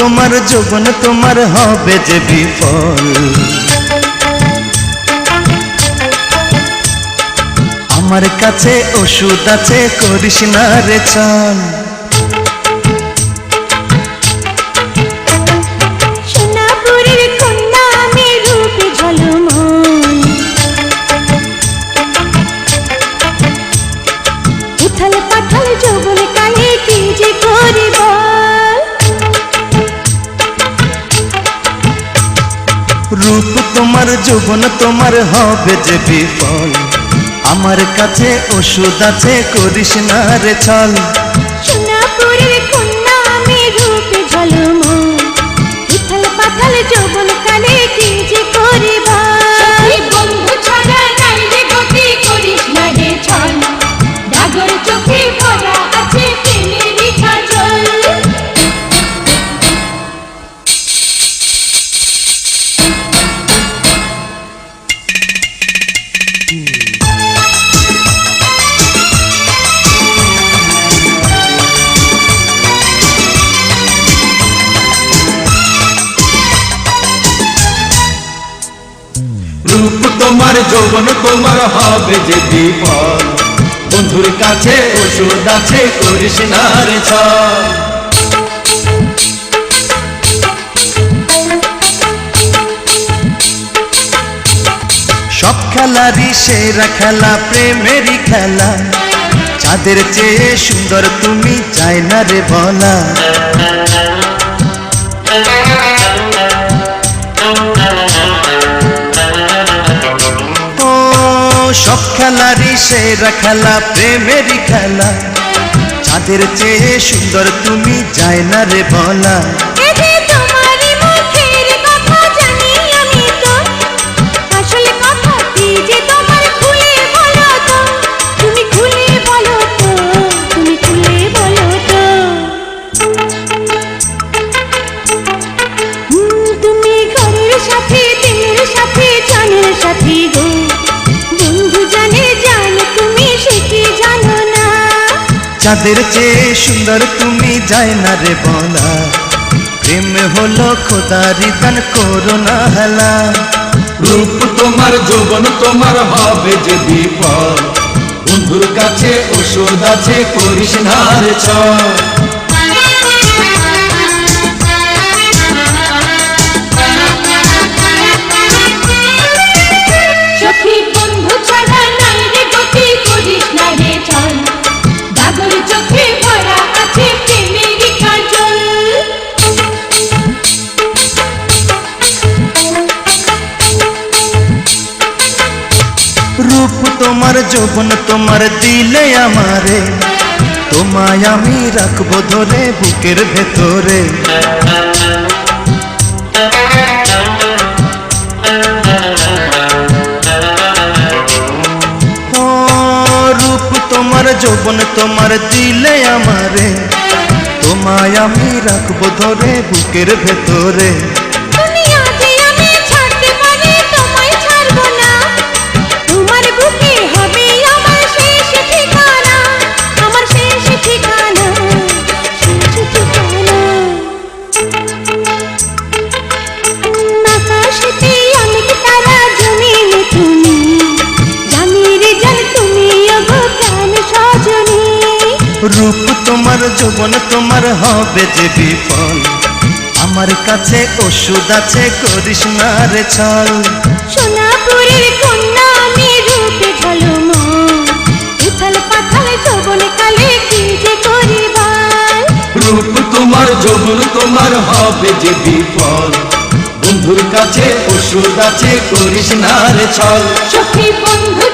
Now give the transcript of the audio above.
যৌবন তোমার হবে যে বিফল। আমার কাছে ওষুধ আছে করিস না রে চল যৌবন তোমার হবে যে বিফল। আমার কাছে ওষুধ আছে, করিস না রে ছল। সোনাপুরের কন্যা আমি রূপে ঝলমল যৌবন তোমার হবে যে বিফল বন্ধুর কাছে ওষুধ আছে না সব খেলারই সেরা খেলা, প্রেমেরই খেলা। চাঁদের চেয়ে সুন্দর তুমি, চাই না রে বলা। সেরা খেলা প্রেমেরই খেলা চাঁদের চেয়ে সুন্দর তুমি চাই না রে বলা। এই যে তোমারই মুখের কথা চাঁদের চেয়ে সুন্দর তুমি যায় না রে বলা। প্রেম হলো খোদারি, দান করো না হেলা। রূপ তোমার, যৌবন তোমার হবে যে বিপদ। বন্ধুর কাছে ওষুধ আছে করিস না রে রূপ তোমার, যৌবন তোমার দিলে আমারে। তোমায় আমি রাখব ধরে বুকের ভেতরে। রূপ তোমার, যৌবন তোমার দিলে আমারে। তোমায় আমি রাখব ধরে বুকের ভেতরে। রূপ তোমার যৌবন তোমার হবে যে বিফল। আমার কাছে ওষুধ আছে করিস না রে ছল। সোনাপুরের কন্যা আমি রূপে ঝলমল উথাল পাথাল যৌবন কালে কি যে করিবার? রূপ তোমার যৌবন তোমার হবে যে বিফল। বন্ধুর কাছে ওষুধ আছে করিস না রে ছল। সখী বন্ধু